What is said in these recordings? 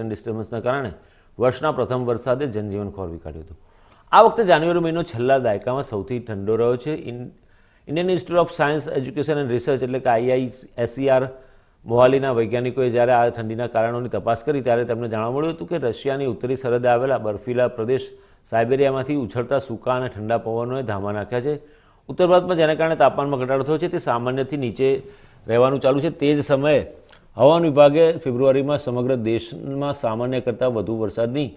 Western ડિસ્ટર્બન્સના કારણે વર્ષના પ્રથમ વરસાદે જનજીવન ખોરવી કાઢ્યું હતું. આ વખતે જાન્યુઆરી મહિનો છેલ્લા દાયકામાં સૌથી ઠંડો રહ્યો છે. Indian institute of science education and research એટલે કે આઈઆઈએસસીઆર મોહાલીના વૈજ્ઞાનિકોએ જ્યારે આ ઠંડીના કારણોની તપાસ કરી ત્યારે તેમને જાણવા મળ્યું હતું કે રશિયાની ઉત્તરી સરહદે આવેલા બર્ફીલા પ્રદેશ સાયબેરિયામાંથી ઉછળતા સૂકા અને ઠંડા પવનોએ ધામા નાખ્યા છે. ઉત્તર ભારતમાં જેના કારણે તાપમાનમાં ઘટાડો થયો છે તે સામાન્યથી નીચે રહેવાનું ચાલુ છે. તે જ સમયે હવામાન વિભાગે ફેબ્રુઆરીમાં સમગ્ર દેશમાં સામાન્ય કરતાં વધુ વરસાદની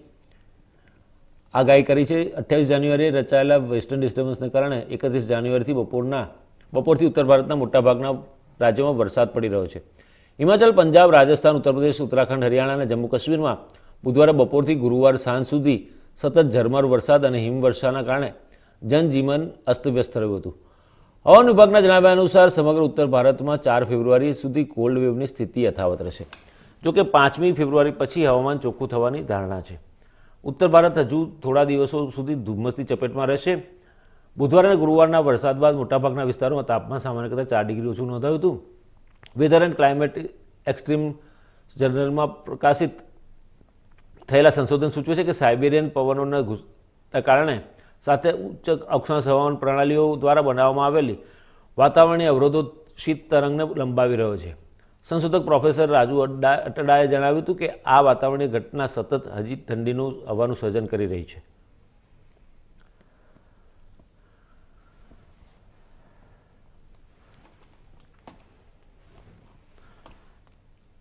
આગાહી કરી છે. અઠ્યાવીસ જાન્યુઆરીએ રચાયેલા વેસ્ટર્ન ડિસ્ટર્બન્સને કારણે એકત્રીસ જાન્યુઆરીથી બપોરના, બપોરથી ઉત્તર ભારતના મોટાભાગના રાજ્યોમાં વરસાદ પડી રહ્યો છે. હિમાચલ, પંજાબ, રાજસ્થાન, ઉત્તર પ્રદેશ, ઉત્તરાખંડ, હરિયાણા અને જમ્મુ કાશ્મીરમાં બુધવારે બપોરથી ગુરુવાર સાંજ સુધી સતત ઝરમર વરસાદ અને હિમવર્ષાના કારણે જનજીવન અસ્તવ્યસ્ત રહ્યું હતું. હવામાન વિભાગના જણાવ્યા અનુસાર સમગ્ર ઉત્તર ભારતમાં ચાર ફેબ્રુઆરી સુધી કોલ્ડ વેવની સ્થિતિ યથાવત રહેશે. જોકે પાંચમી ફેબ્રુઆરી પછી હવામાન ચોખ્ખું થવાની ધારણા છે. ઉત્તર ભારત હજુ થોડા દિવસો સુધી ધુમ્મસની ચપેટમાં રહેશે. બુધવાર અને ગુરુવારના વરસાદ બાદ મોટાભાગના વિસ્તારોમાં તાપમાન સામાન્ય કરતાં ચાર ડિગ્રી ઓછું નોંધાયું હતું. વેધર એન્ડ ક્લાઇમેટ એક્સ્ટ્રીમ જર્નલમાં પ્રકાશિત થયેલા સંશોધન સૂચવે છે કે સાયબેરિયન પવનોના કારણે સાથે ઉચ્ચ અક્ષાંશ હવામાન પ્રણાલીઓ દ્વારા બનાવવામાં આવેલી વાતાવરણીય અવરોધો શીત તરંગને લંબાવી રહ્યો છે. સંશોધક પ્રોફેસર રાજુ અટડાએ જણાવ્યું હતું કે આ વાતાવરણીય ઘટના સતત હજી ઠંડીનું હવાનું સર્જન કરી રહી છે.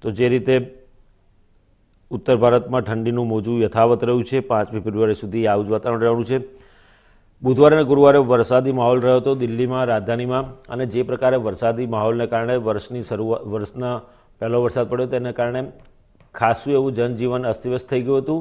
તો જે રીતે ઉત્તર ભારતમાં ઠંડીનું મોજું યથાવત રહ્યું છે, પાંચમી ફેબ્રુઆરી સુધી આવું જ વાતાવરણ રહેવાનું છે. બુધવારે અને ગુરુવારે વરસાદી માહોલ રહ્યો હતો. દિલ્હીમાં, રાજધાનીમાં અને જે પ્રકારે વરસાદી માહોલને કારણે વર્ષની શરૂઆત વર્ષના પહેલો વરસાદ પડ્યો, તેને કારણે ખાસું એવું જનજીવન અસ્તવ્યસ્ત થઈ ગયું હતું.